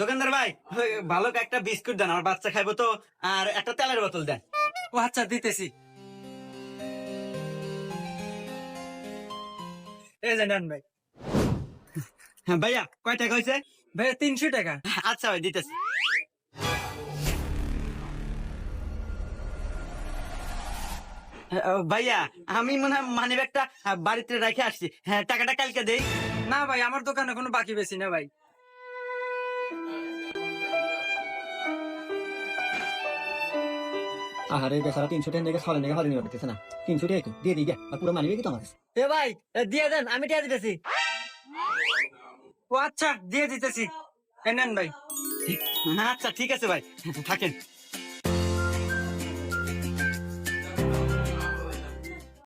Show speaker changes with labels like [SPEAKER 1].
[SPEAKER 1] দোকানদার ভাই ভালো একটা বিস্কুট দেন আমার বাচ্চা খাইবো তো আর একটা তেলের বোতল দেন।
[SPEAKER 2] ও আচ্ছা দিতেছি। এই যে নেন ভাই।
[SPEAKER 1] হ্যাঁ, ভাইয়া কয় টাকা হয়েছে
[SPEAKER 2] ভাই তিনশো টাকা।
[SPEAKER 1] আচ্ছা ভাই দিতেছি। ভাইয়া আমি মনে হয় মানি ব্যাগটা বাড়িতে রেখে আসছি। হ্যাঁ টাকাটা কালকে দেই।
[SPEAKER 2] না ভাই আমার দোকানে কোনো বাকি বেশি না ভাই।
[SPEAKER 3] আহারে বেচারা তিনশো টাকা থেকে ছয় টাকা হাতে নিয়ে পারতেছে না। তিনশো টাকা দিয়ে দিই আর পুরো মানিবে কি তোমার কাছে
[SPEAKER 2] এ ভাই দিয়ে দেন আমি দিতেছি। ও আচ্ছা দিয়ে দিতেছি। নেন ভাই।
[SPEAKER 1] আচ্ছা ঠিক আছে ভাই। থাকেন।